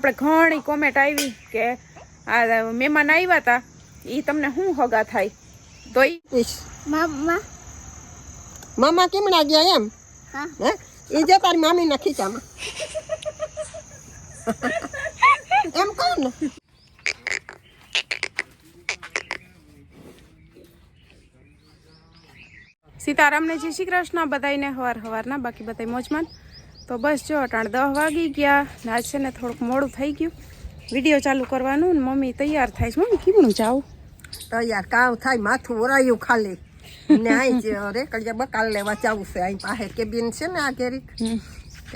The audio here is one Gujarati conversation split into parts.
આપણે ઘણી કોમેન્ટ આવી કે આ મહેમાન આવ્યા હતા એ તમને શું હગા થાય? તો ઈ ઈશ. મમ્મા મામા કેમણા ગયા એમ? હા. હે? એ જો તારી મામીના ખીચામાં. એમ કહું ને. સીતારામને જય શ્રી કૃષ્ણ બધાને હવાર હવારના બાકી બધા મોજમાં તો બસ જો અટાણ દહ વાગી ગયા. ને આજ છે ને થોડુંક મોડું થઈ ગયું. વીડિયો ચાલુ કરવાનું ને મમ્મી તૈયાર થાય છે. મમ્મી કેમનું જાવું? તૈયાર કાવ થાય માથું ઓરાયું ખાલી. ને અહીં જ રેકડિયા બકાલ લેવા જવું છે? અહીં પાસે કેબિન છે ને આ ઘેરી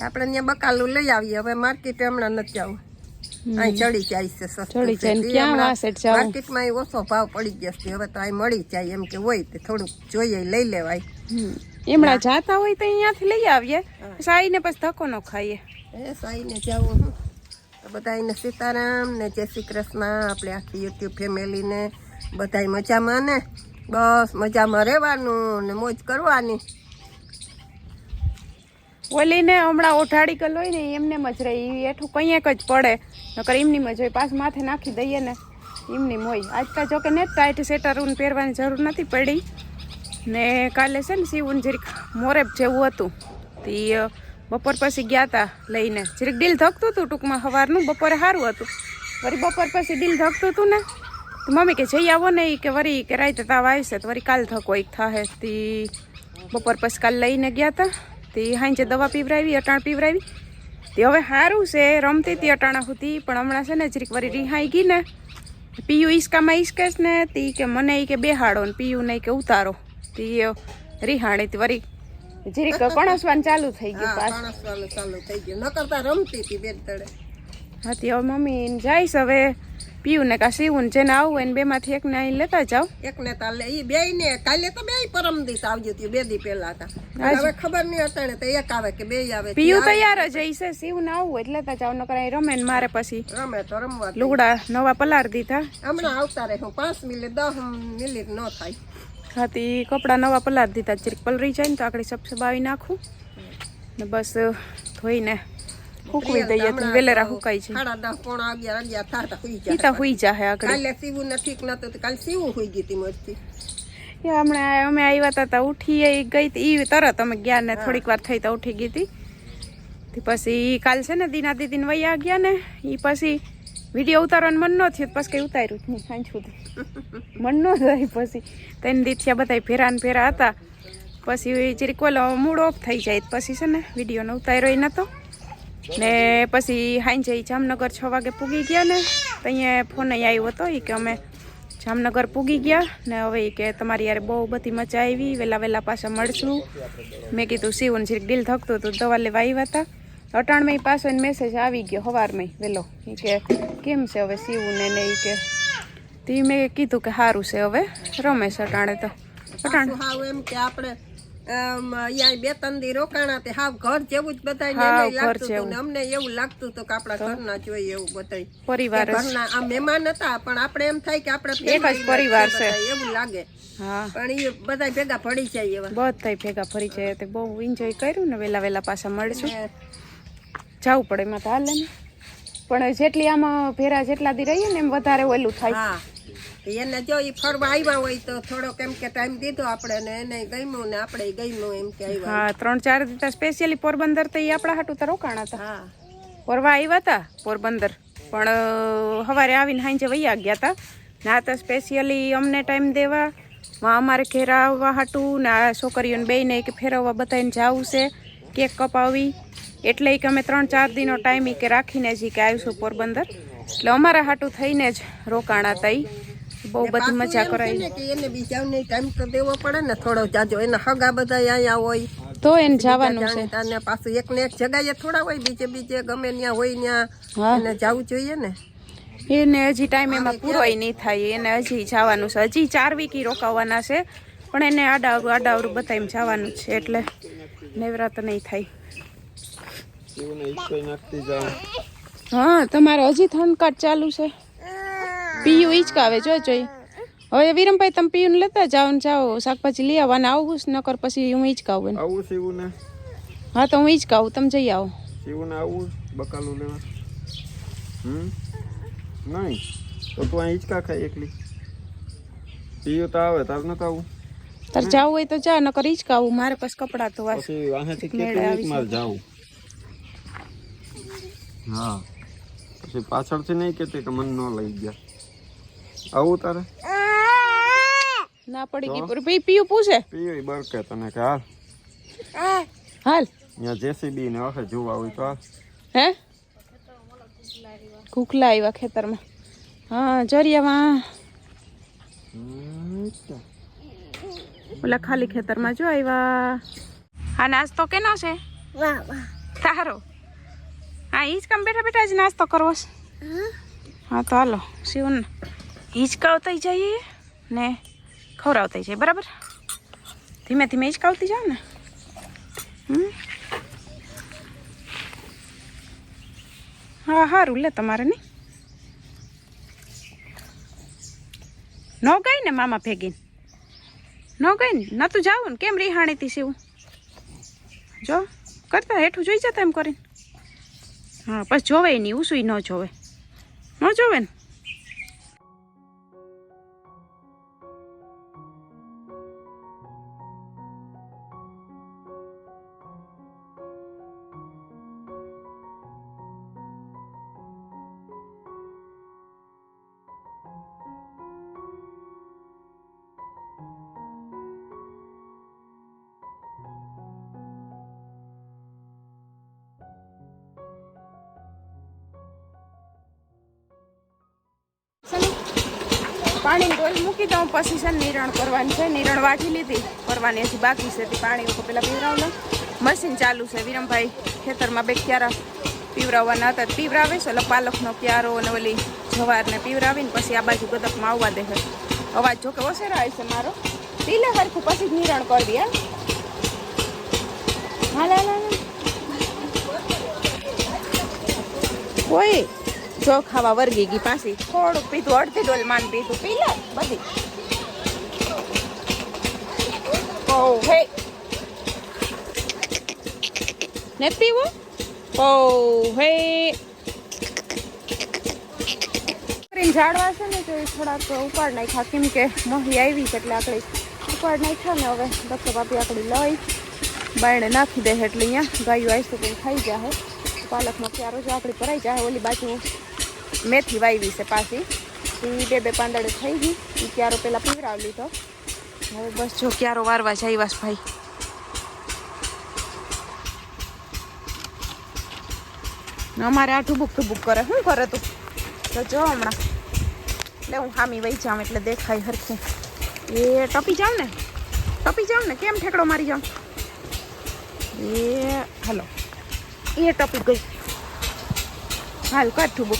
આપણે ત્યાં બકાલું લઈ આવીએ. હવે માર્કેટ હમણાં નથી આવું. અહીં ચડી જાય છે? માર્કેટમાં ઓછો ભાવ પડી ગયો છે. હવે તો અહીં મળી જાય એમ કે હોય તે થોડુંક જોઈએ લઈ લેવાય. એમણા જાતા હોય તો અહીંયાથી લઈ આવીએ. સાઈને પછી ધક્કો ન ખાઈએ. એ સાઈને જાવું બધાને સીતારામ ને જય શ્રી કૃષ્ણ. આપણે આખી યુટ્યુબ ફેમિલીને બધાય મજામાં ને? બસ મજામાં રહેવાનું ને મોજ કરવાની. ઓલીને હમણાં ઓઢાડી કલ હોય ને એમને જ રહે. એઠું કંઈક જ પડે. નકર એમની મજ હોય. પાછું માથે નાખી દઈએ ને. એમની મોય. આજકાલ જોકે ને ટાઈટ સેટર ઊન પહેરવાની જરૂર નથી પડી. ને કાલે છે ને સીવું જરીક મોરેબ જેવું હતું. તી બપોર પછી ગયા હતા લઈને. જરીક ડીલ ધકતું હતું ટૂંકમાં સવારનું, બપોરે સારું હતું. વળી બપોર પછી ડીલ ધકતું હતું ને, તો મમ્મી કે જઈ આવો ને કે વરી કે રાતે તાવ આવશે, તો વરી કાલ ધકો એક થાહે. તી, બપોર પછી કાલ લઈને ગયા હતા તે હાંજે દવા પીવરાવી, અટાણ પીવરાવી. તે હવે સારું છે, રમતી હતી અટાણા સુધી, પણ હમણાં છે ને જરીક વળી રિહાઈ ગઈ ને, પીયુ ઈસકામાં ઈસકેશ ને, તી કે મને ઈ કે બેહાડો ને પીયુ નહીં કે ઉતારો. તી રિહાણી તી વળી જરીક કણસવાનું ચાલુ થઈ ગયું હા ચાલુ થઈ ગયું. ન કરતા રમતી હતી બેન તળે. હાથી હવે મમ્મી જઈશ હવે પીવું ને કા સીવું જેને આવું હોય ને બેમાંથી એકને અહીં લેતા જાઓ. એકને તાલે એ બે ને કાલે તો બે પરમ દિવસ આવજો હતું બે દી પહેલા હતા. હવે ખબર નહીં અટાણે તો એક આવે કે બે આવે પીયું તૈયાર જ હશે સીવું ને આવું હોય એટલે લેતા જાઓ નકર અહીં રમે ને મારે પછી રમે તો રમવા. લુગડા નવા પલાર દીધા. હમણાં આવતા રહે હું પાંચ મિનિટ દસ મિનિટ ન થાય. હાથી કપડાં નવા પલાર દીધા. જરીક પલરી જાય ને તો આકડી સબસબાવી નાખું. ને બસ ધોઈને હુકવી દઈએ. તો વેલેરા હુકાઈ છે. સાડા પોણા અગિયાર અગિયાર થતા હુઈ તો જાય. હુઈ જાહે આગળ. કાલે સીવું નથી કે નતું તો કાલે સીવું હુઈ ગઈ હતી મરતી એ હમણાં અમે આવ્યા હતા તા ઉઠી ગઈ તી. ઈ તરત અમે ગયા ને થોડીક વાર થઈ તો ઉઠી ગઈ હતી તે પછી ઈ કાલ છે ને દીના દીદીને વૈયા ગયા ને એ પછી વીડિયો ઉતારવાનું મન ન થયું. પછી કંઈ ઉતાર્યું જ નહીં સાંજ સુધી. મન થાય પછી. તેને દીથિયા બધા ને ભેરા હતા. પછી જરીક ઓલો મૂડ ઓફ થઈ જાય પછી છે ને વિડીયોને ઉતાર્યો નહોતો ને પછી સાંજે જામનગર છ વાગે પૂગી ગયા ને અહીંયા ફોન આવ્યો હતો એ કે અમે જામનગર પૂગી ગયા ને હવે એ કે તમારી યારે બહુ બધી મજા આવી વહેલા વહેલા પાછા મળશું. મેં કીધું શિવને જરીક દિલ થકતું હતું દવા લેવા આવ્યા હતા અટાણમાં પાછો મેસેજ આવી ગયો સવારમાં વહેલો એ કે કેમ છે હવે શિવને ને એ કે તે મેં કીધું કે સારું છે હવે રમેશ અટાણે તો. અટાણે હાવ એમ કે આપણે અહીંયા બે ત્રણ દી રોકાણા તે હાવ ઘર જેવું જ બધા લાગતું ને અમને એવું લાગતું હતું કે આપણા ઘરના જોઈએ એવું બધાય. પરિવાર ઘરના આ મહેમાન હતા પણ આપણે એમ થાય કે આપણે એક જ પરિવાર છે. એવું લાગે. હા. પણ એ બધા ભેગા પડી જાય એવા. બધા ભેગા ફરી જાય તે બહુ એન્જોય કર્યું ને વેલા વેલા પાછા મળશું. જવું પડે એમાં તો હાલે ને પણ જેટલી આમાં ભેરા જેટલા દી રહીએ ને એમ વધારે ઓલું થાય. એને જો એ ફરવા આવ્યા હોય તો થોડોક એમ કે ટાઈમ દીધો આપણે ને એને ગમ્યું ને આપણે ગમ્યું એમ કે આવ્યા હા ત્રણ ચાર દી સ્પેશિયલી પોરબંદર તો એ આપણા હાટું તો રોકાણા હતા. હા. ફરવા આવ્યા હતા પોરબંદર. પણ સવારે આવીને સાંજે વૈયા ગયા હતા. ના તો સ્પેશિયલી અમને ટાઈમ દેવા. માં અમારે ઘેરા આવવા હાટું ને આ છોકરીઓને બેને કે ફેરવવા બધાને જવું છે. કેક કપાવી. એટલે કે અમે ત્રણ ચાર દિનો ટાઈમ કે રાખીને જ કે આવીશું પોરબંદર. એટલે અમારા હાટું થઈને જ રોકાણા હતા બહુ બધી મજા કરાવી કે એને બીજાને ટાઈમ તો દેવો પડે ને થોડો જાજો. એના હગા બધા અહીંયા હોય. તો એને જવાનું છે. જાણીતા પાછું એક ને એક જગ્યાએ થોડા હોય બીજે બીજે ગમે ત્યાં હોય ત્યાં એને જવું જોઈએ ને. એને હજી ટાઈમ એમાં પૂરોય નહીં થાય એને હજી જવાનું છે. હજી ચાર વીકી રોકાવાના છે પણ એને આડાવડું આડાવડું બતાવીને જવાનું છે એટલે નેવરાત નહીં થાય. હા તમારે હજી થનકાટ ચાલુ છે? પીયું હિંચકાવે જો જોઈ હવે વિરમભાઈ તમે પીયું લેતા જાઓ ને જાઓ શાકભાજી લઈ આવવાના. આવું જ નકર પછી હું હિંચકાવું આવું સીવું ને હા તો હું હિંચકાવું તમે જઈ આવો. સીવું ને આવું બકાલું લેવા. હમ? નહીં. તો તું અહીં હિંચકા ખાઈ એકલી. પીયું તો આવે તાર નતા આવું? તાર જાવું હોય તો જા નકર હિંચકાવું મારે પછી કપડાં ધોવા પછી વાહેથી મેળે કેતી આવી નહીં મારે જાવું હા. પછી પાછળથી નહીં કેતી કે મન ન લઈ ગયા. આવું તારે? ના પડી ગઈ તો? પૂરું. ભાઈ પીયું પૂછે? પીવી બરકે તને કે હાલ. હાલ. યા જેસીબી ને આખે જોવા હોય તો હે? કુકલા આવ્યા ખેતરમાં. હા જરિયામાં. ઓલા ખાલી ખેતરમાં જો આવ્યા હા નાસ્તો કેનો છે? તારો. હા ઈ જ કામ બેઠા બેઠા જ નાસ્તો કરવો છે. હા. તો હાલો શિવન હિંચકાવતા જઈએ ને ખવડાવતા જઈએ બરાબર? ધીમે ધીમે હિંચકાવતી જાઓ ને. હા સારું લે તમારે નહીં ન ગઈ ને મામા ભેગીને? ન ગઈ ને? નતું જાવું ને. કેમ રિહાણી સીવું જો, કરતા હેઠું જોઈ જતા એમ કરીને. હા પછી જોવે નહીં ઉસુઈ ન જોવે. ન જોવે ને? પાણીની ડોલ મૂકી દઉં, પછી છે નિરણ કરવાની છે. નિરણ વાટી લીધી, કરવાની હજી બાકી છે તે પાણી. ઉપર પેલા પીવરાવ મશીન ચાલુ છે વિરમભાઈ, ખેતરમાં બે ક્યારા પીવરાવવાના હતા. પીવરાવે છે એટલે પાલકનો ક્યારો અને ઓલી જવારને પીવરાવીને પછી આ બાજુ ગદકમાં આવવા દે છે. અવાજ જોકે ઓસેરો આવે છે મારો. પીલે હરખું, પછી જ નિરણ કરવી હા હાલ કોઈ જો ખાવા વર્ગી ગઈ પાછી. થોડુંક પીધું અડધી ડોલ માન પીધું. પી લે બધી. ઓ હે. ને પીવું? ઓ હે. ઝાડવા છે ને તો એ થોડાક ઉપાડ નાખ્યા. કેમ કે મોહી આવી છે એટલે આપણે ઉપાડ નાખ્યા ને હવે ડોક્ટર બાપી આકડી લઈ. બાયણે નાખી દે એટલે અહીંયા ગાયું આવીશું તો ખાઈ જાય પાલકનો ક્યારો જો આપણી ભરાઈ જાય ઓલી બાજુ મેથી વાવી છે પાછી. એ બે બે પાંદડે થઈ ગઈ. એ ક્યારો પેલા પીવરાવ લીધો. હવે બસ જો ક્યારો વારવા જાય વાસ ભાઈ. અમારે આ ઠુબુક ઠુબુક કરે. શું કરે તું? તો જો હમણાં. એટલે હું હામી વહી જાઉં એટલે દેખાય હરખું. એ ટપી જાઉં ને? ટપી જાઉં ને? કેમ ઠેકડો મારી જાઉં? એ, હાલો. એ ટપી ગઈ. હાલ કર ઠુબુક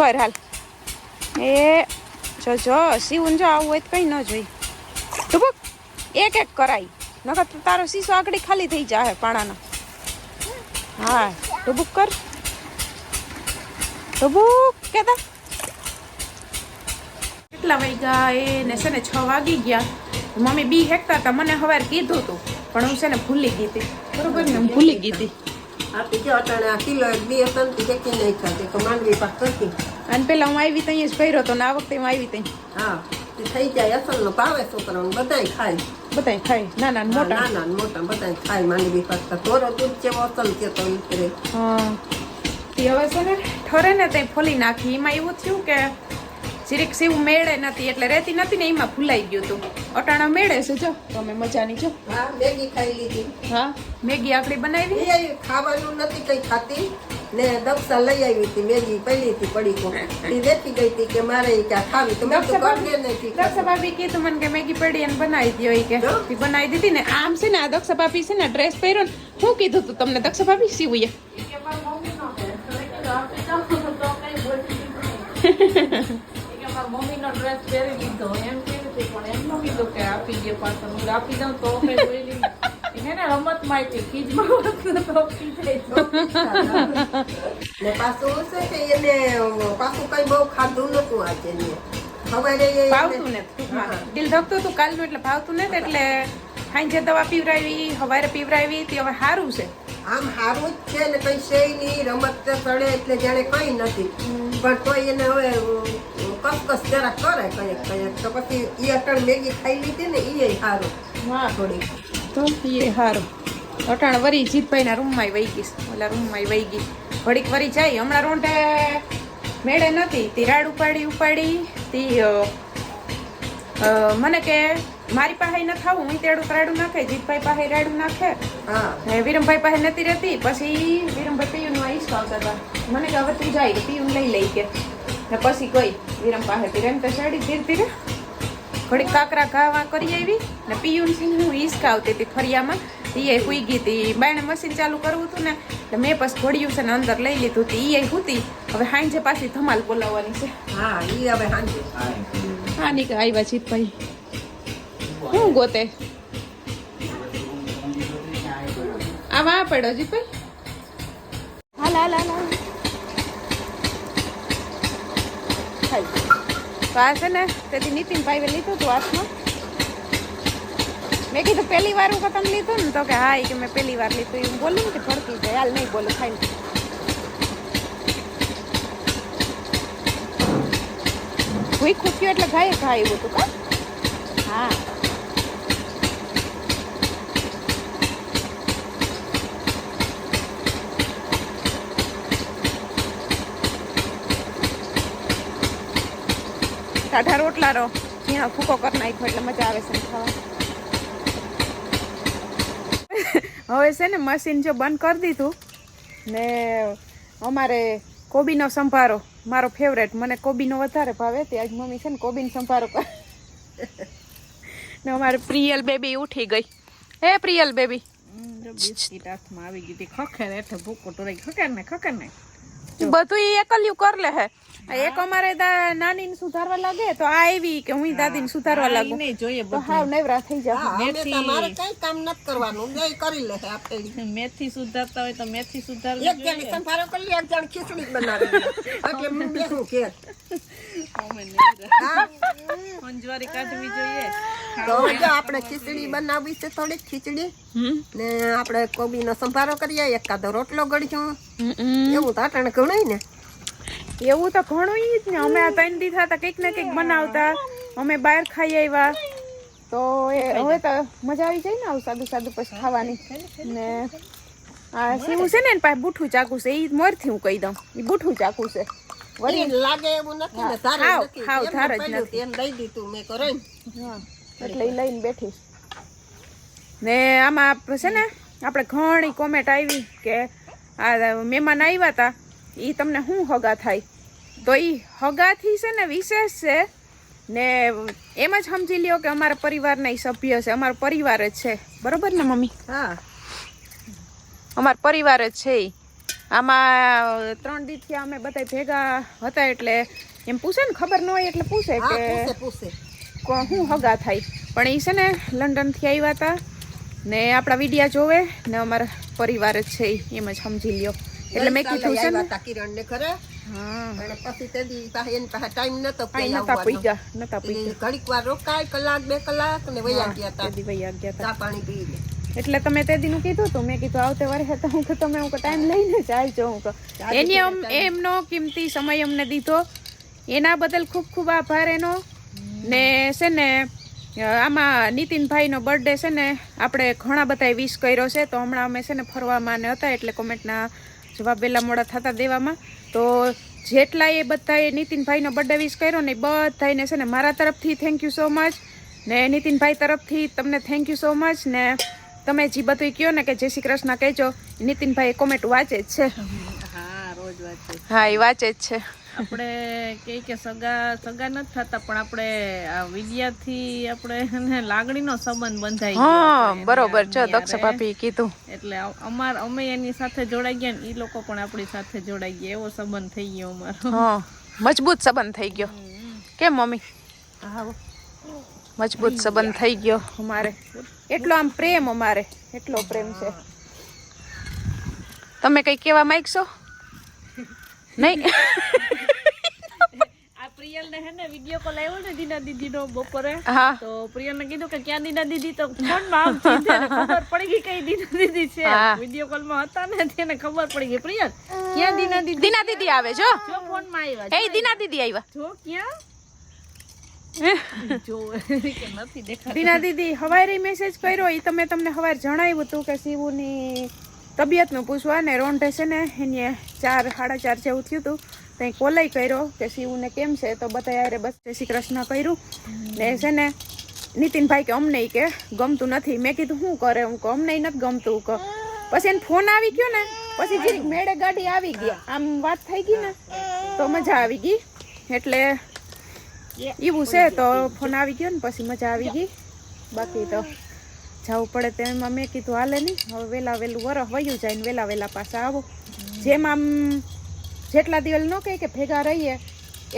કર હાલ. એ જો જો સીવું જો આવું હોય તો કઈ ન જોઈ. ઠુબુક એક એક કરાય. નકર તારો શીશો આગળ ખાલી થઈ જાય પાણાનો. હા ઠુબુક કર. ઠુબુક કેતા? કેટલા વાગ્યા? એ ને છે ને છ વાગી ગયા. મમ્મી બી હેકતા હતા. મને હવાર કીધું હતું પણ હું છે ને ભૂલી ગઈ હતી. બરોબર ને? ભૂલી ગઈ હતી. આપી અટાણે આ કિલો એક બે તંતી ટેકી નહીં ખાતી તો માંડવી પાક કરતી અને પેલા હું આવી ત્યાં જ ભર્યો હતો ને આ વખતે હું આવી ત્યાં હા તે થઈ જાય અસલનો ભાવે છોકરાઓને બધાય ખાય. બધા ખાય ના ના મોટા. ના ના મોટા બધાય ખાય માંડવી પાકતા તોરો દૂધ જેવો અસલ છે. તો હા. તે હવે છે ને ઠરે ને ત્યાં ફોલી નાખી. એમાં એવું થયું કે જીરીક સીવ મેળે નથી એટલે રહેતી નથી ને એમાં ભૂલાઈ ગયું હતું અટાણા મેળે છે જો. તમે મજાની જો. હા મેગી ખાઈ લીધી. હા મેગી આકડી બનાવી? એ ખાવાનું નથી કઈ ખાતી. ને દક્ષા લઈ આવી હતી મેગી પહેલી હતી પડી કો એ દેખી ગઈ હતી કે મારે એ ક્યાં ખાવી તો મેં તો ગમે નથી દક્ષા ભાભી કીધું મને કે મેગી પડી અને બનાવી દો એ કે. બનાવી દીધી ને આમ છે ને આ દક્ષા ભાભી છે ને ડ્રેસ પહેર્યો ને શું કીધું તું તમને દક્ષા ભાભી સીવું મમ્મીનો ડ્રેસ પહેરી લીધો. એમ કેવી હતી પણ એમ ન કીધું કે આપી દે પાછળ. હું આપી દઉં તો કઈ બોલી એને રમતમાં હતી ખીજમાં તો ને પાછું છે કે એને પાછું કઈ બહુ ખાધું નતું આજે ને સવારે એ એને- ભાવતું ને દિલ ધકતું હતું કાલનું એટલે ભાવતું નથી એટલે સાંજે દવા પીવરાવી સવારે પીવરાવી તે હવે સારું છે. આમ સારું જ છે ને કઈ છે નહીં રમત ચડે એટલે જાણે કઈ નથી. પણ તોય એને હવે કસકસ જરા કરે કયક કયક. તો પછી ઈ અટણ મેગી ખાઈ લીધી ને ઈ સારું હા થોડી. તો એ સારું અટાણ વરી જીતભાઈના રૂમમાં વહી ગઈશ ઓલા રૂમમાં વહી ગઈ. ઘડીક વરી જાય. હમણાં રોંઢે મેળે નથી તી રાડ ઉપાડી ઉપાડી. તી મને કે મારી પાસે ન ખાવું હું તેડું ત્રાડું નાખે. જીતભાઈ પાસે રાડું નાખે. હા. વિરમભાઈ પાસે નથી રહેતી. પછી વિરમભાઈ પીયુનું આ ઈસકો આવતા હતા. મને કે હવે તું જાય પીયુન લઈ લઈ કે. ને પછી ગઈ વિરમ પાસે રેમ તો ચડી ધીરે ધીરે ઘડીક કાકરા ગાવા કરી આવી ને પિયુન સિંહ હું ઈસકા આવતી હતી ફરિયામાં. એ હુઈ ગઈ હતી. બાયણે મશીન ચાલુ કરવું હતું ને એટલે મેં પછી ઘોડિયું છે ને અંદર લઈ લીધું હતું. એ હુતી. હવે હાંજે પાછી ધમાલ બોલાવવાની છે. હા એ હવે સાંજે હા નીકળ. આવ્યા જીતભાઈ હું ગોતે? આવા આ પડ્યો જીતભાઈ હાલ હાલ હાલ. હાલ. તો આ છે ને, તેથી નીતિનભાઈએ લીધું હતું હાથમાં. મેં કીધું પહેલી વાર હું તમે લીધું ને, તો કે હા કે મેં પહેલી વાર લીધું. એવું બોલું ને કે ભડકી જાય. હાલ નહીં બોલું, ખાઈ ભૂઈ ખૂટ્યું એટલે ગાય એવું હતું કા? હા. ટાઢા રોટલા રો ત્યાં ફૂકો કરી નાખ્યો એટલે મજા આવે છે ખાવા. હવે છે ને મશીન જો બંધ કરી દીધું ને અમારે કોબીનો સંભારો મારો ફેવરેટ મને કોબીનો વધારે ભાવે. તે આજ મમ્મી છે ને કોબીનો સંભારો કર ને અમારે પ્રિયલ બેબી ઉઠી ગઈ. હે પ્રિયલ બેબી બિસ્કીટ હાથમાં આવી ગઈ હતી. ખખેર એટલે ભૂકો ટોરાઈ ખખેર ને ખખેર ને બધું એકલ્યું કર લે હે. એક અમારે દા નાનીને સુધારવા લાગે તો આ આવી કે હું દાદીને સુધારવા લાગુ. નહીં જોઈએ તો હાવ નવરા થઈ જાવ મેથી. તમારે કઈ કામ નથી કરવાનું. બે કરી લે આપણે મેથી સુધારતા હોય તો મેથી સુધાર એક જણ સંભારો કરી લે એક જણ ખીચડી બનાવે. એટલે હું. બેસું કે? હા? મંજવારી કાઢવી જોઈએ. તો જો આપણે ખીચડી બનાવવી છે થોડીક ખીચડી ને આપણે કોબીનો સંભારો કરીએ એકાદો રોટલો ગળ્યું. એવું તો ગણાય ઘણું ને. એવું તો ઘણું ઈ જ ને. અમે આ ત્રણ દી થતા કંઈક ને કંઈક બનાવતા. અમે બહાર ખાઈ આવ્યા. તો એ હવે તો મજા આવી જાય ને આવું સાદું સાદું પછી ખાવાની. ને આ સીવું છે ને પાસે બુઠું ચાકુ છે. એ મોરથી હું કહી દઉં. એ બુઠું ચાકુ છે. વળી લાગે એવું નથી ને હાવ, નથી. હાવ, એમને જ નથી. એમ દઈ દીધું મેં કરે હા એટલે એ લઈને બેઠી. ને આમાં છે ને આપણે ઘણી કોમેન્ટ આવી કે આ મહેમાન આવ્યા હતા એ તમને શું હગા થાય? તો એ હગાથી છે ને વિશેષ છે ને એમ જ સમજી લ્યો કે અમારા પરિવારના એ સભ્ય છે. અમારો પરિવાર જ છે. બરોબર ને મમ્મી? હા. અમારો પરિવાર જ છે. આમાં ત્રણ દીથી અમે બધા ભેગા હતા એટલે એમ પૂછે ને ખબર ન હોય એટલે પૂછે કે પૂછે કો- હગા થાય. પણ એ છે ને લંડનથી આવ્યા હતા ને આપણા વિડિયા જોવે ને અમારા પરિવાર જ છે. એમ જ સમજી લ્યો. એટલે મેં કીધું છે ને કિરણ ને હા. અને પછી તે દી પાસે એની પાસે ટાઈમ નતો કાંઈ નતા. પીગા નતા પીગા ઘડીક વાર રોકાય કલાક બે કલાક ને વયા ગયા તા. દી વયા ગયા તા. પાણી પી લે એટલે તમે તે દીનું કીધું તો મેં કીધું આવતે વર્ષે તો હું તમે હું ટાઈમ લઈને જાય આવજો હું એની એમનો કિંમતી સમય અમને દીધો. એના બદલ ખૂબ ખૂબ આભાર એનો. ને છે ને આમાં નીતિનભાઈનો બર્થડે છે ને આપણે ઘણા બધા વિશ કર્યો છે. તો હમણાં અમે છે ને ફરવામાં ને હતા એટલે કોમેન્ટના જવાબ વહેલા મોડા થતા દેવામાં. તો જેટલા એ બધાએ નીતિનભાઈનો બર્થડે વિશ કર્યો ને બધાને છે ને મારા તરફથી થેન્ક યુ સો મચ ને નીતિનભાઈ તરફથી તમને થેન્ક યુ સો મચ ને તમે જે બધું કહો ને કે જય શ્રી કૃષ્ણ કહેજો. નીતિનભાઈ કોમેન્ટ વાંચે જ છે. હા હા એ વાંચે જ છે. આપણે કે કે સગા સગા નથી થતા પણ આપણે આ વિદ્યાથી આપણે લાગણીનો સંબંધ બંધાઈ હા બરોબર છે દક્ષ ભાભી કીધું. એટલે અમાર અમે એની સાથે જોડાઈ ગયા ને એ લોકો પણ આપણી સાથે જોડાઈ ગયા. એવો સંબંધ થઈ ગયો અમારો. હા મજબૂત સંબંધ થઈ ગયો. કેમ મમ્મી? મજબૂત સંબંધ થઈ ગયો અમારે. એટલો આમ પ્રેમ અમારે. એટલો પ્રેમ છે. તમે કઈ કેવા માંગશો? નહીં. આ પ્રિય પ્રિયલ ને હે ને વીડિયો કોલ આવ્યો ને દીના દીદી નો બપોરે તો કીધું કે ક્યાં દીના દીદી? તો ફોન આમ સીધે ખબર પડી ગઈ કઈ દીના દીદી છે. વીડિયો કોલ હતા ને તેને ખબર પડી ગઈ. પ્રિયલ ક્યાં દીના દીદી? દીના દીદી આવે જો જો ફોનમાં આવ્યા એ દીના દીદી આવ્યા. જો ક્યાં? નથી દીના દીદી હવારે મેસેજ કર્યો એ તમે તમને હવાર જણાવ્યું હતું કે શિવુની તબિયતનું પૂછવા ને રોંઢે છે ને, એને ચાર, સાડા ચાર જેવું થયું હતું ત્યાં કોલાઈ કર્યો કે શિવને કેમ છે, તો બધા યારે બસ જય શ્રી કૃષ્ણ કર્યું. ને છે ને, નીતિનભાઈ કે અમને કે, ગમતું નથી. મેં કીધું, શું કરે હું કહું અમને નથી ગમતું કહો પછી એને ફોન આવી ગયો ને, પછી જીરીક મેળે ગાડી આવી ગઈ, આમ વાત થઈ ગઈ ને, તો મજા આવી ગઈ. એટલે એવું છે, તો ફોન આવી ગયો ને, પછી મજા આવી ગઈ. બાકી તો જવું પડે તેમાં મેં કીધું, હાલે નહીં હવે વહેલા વહેલું વરસ વયું જાય ને વહેલા વહેલા પાછા આવો. જેમ આમ જેટલા દિવસ ન કહે કે ભેગા રહીએ,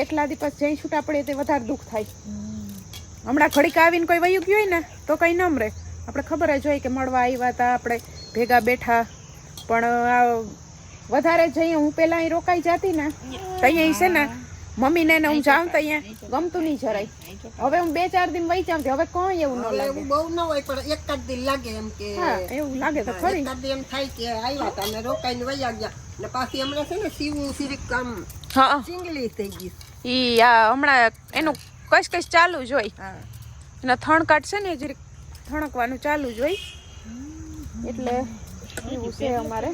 એટલા દિવસ જઈ છૂટા પડે તે વધારે દુઃખ થાય. હમણાં ઘડીક આવીને કોઈ વયું ગયું હોય ને, તો કંઈ ન મરે આપણે ખબર જ હોય કે મળવા આવ્યા હતા, આપણે ભેગા બેઠા. પણ વધારે જઈએ, હું પહેલાં અહીં રોકાઈ જતી ને, તો અહીંયા છે ને મમ્મીને ને હું જાઉં તો અહીંયા ગમતું નહીં જરાય. હવે હું બે ચાર દિન વહી જાઉં હવે કોઈ એવું ન લાગે. એવું બહુ ન હોય પણ એક જ દિન લાગે એમ કે હા એવું લાગે તો ખરી. એક એમ થાય કે આવ્યા હતા ને રોકાઈને વયા ગયા ને પાછી હમણાં છે ને સીવું સીરીક કામ હા. સિંગલી થઈ ગઈ. ઈ આ હમણાં એનું કશ કશ ચાલુ જ હોય. એના થણ કાઢશે ને જરીક થણકવાનું ચાલુ જ હોય. એટલે એવું છે અમારે.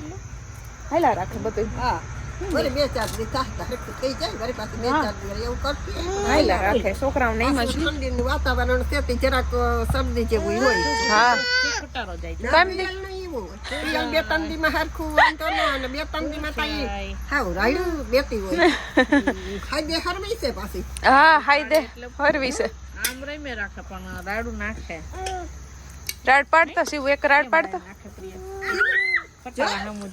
હેલા રાખે બધું હા. વળી બે ચાર થાય થઈ જાય વળી પાછી બે ચાર દિવસ એવું કરતી હાલા રાખે છોકરાઓને એમ જ. ઠંડીનું વાતાવરણ છે તે જરાક શરદી જેવું હોય. હા. છૂટારો જાય કેમ દી- પિયલનું એવું હોય. પિયલ બે ત્રણ દીમાં હરખું વાંધો ન અને બે ત્રણ દીમાં તાઈ હાવ રાયડું બેતી હોય. ખાઈ હરવી છે પાછી. હા હાઈ દે હરવી છે. આમ રમે રાખે પણ રાડું નાખે. રાડ પાડતા શિવ એક રાડ પાડતા? નાખે પ્રિય. કેવું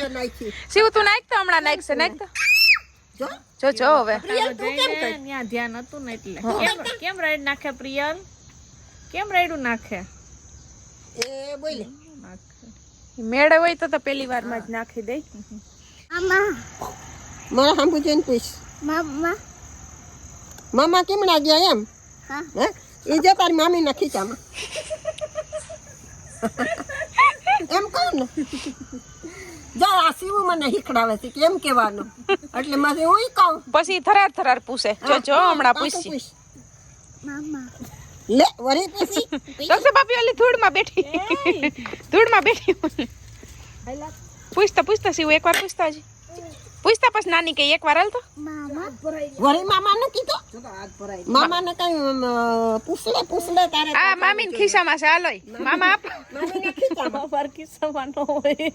એ નાખી શિવ તું નાખતો હમણાં નાખશે નાખ જો. જો જો હવે. ત્યાં ધ્યાન હતું ને એટલે. કેમ કેમ રાઈડ નાખે પ્રિયલ? કેમ રાઈડું નાખે? એ બોલે. મેળે હોય તો તો પેલી વારમાં જ નાખી દઈ મારા સાંભુ જઈને પૂછ. મામા. મામા કેમણા ગયા એમ? હા. એ જો તારી મામી ના ખીચામાં એમ કહું ને. જો આ શિવ મને હીખડાવે છે કેમ કહેવાનું? એટલે મારે હું કહું. પછી થરાર થરાર પૂછે. જો જો હમણાં પૂછી. મામા. લે વરી પૂછી. સસે બાપી ઓલી ધૂળમાં બેઠી. ધૂળમાં બેઠી. પૂછતા પૂછતા શિવ એકવાર પૂછતા હજી પૂછતા પછી નાની કે એકવાર હાલ તો વળી મામાનું કીધું મામાને કઈ અમ, પૂછલે પૂછલે તારે આ મામી ને ખિસ્સામાં છે હાલોય મામા આપ મામા ખિસ્સામાં ન હોય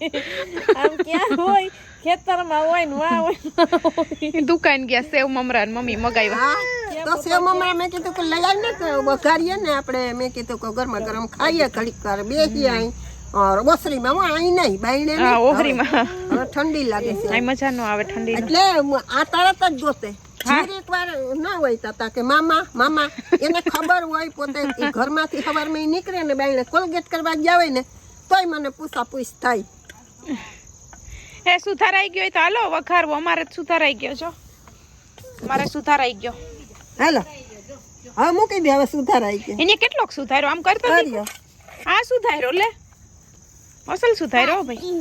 આમ ક્યાં હોય ખેતરમાં હોય ને વા હોય દુકાન ગયા સેવ મમરા ને મમ્મી મગાવ્યા હા તો સેવ મમરા મેં કીધું કે લઈ આવીને કે વઘારીએ ને આપણે મેં કીધું કે ગરમા ગરમ ખાઈએ ઘડીક વાર બેસીએ અહીં ઓર ઓસરીમાં અહીં નહીં બાયણે ઓહરીમાં ઠંડી લાગે છે. મજા નો આવે ઠંડી એટલે આ તરત જ ગોતે. એક ના હોય તાતા કે મામા મામા એને ખબર હોય પોતે ઘરમાંથી સવારમાં નીકળે ને બાયણે કોલગેટ કરવા ગયા હોય ને તોય મને પૂછા પૂછ થાય. એ સુધારાઈ ગયો તો હાલો વઘારવો. અમારે સુધારાઈ ગયો છો. અમારે સુધારાઈ ગયો. હાલો. હા મૂકી દે હવે સુધારાઈ ગયો. એને કેટલોક સુધાર્યો? આમ કરતો આ સુધાર્યો લે. અસલ સુધાર્યો હો ભાઈ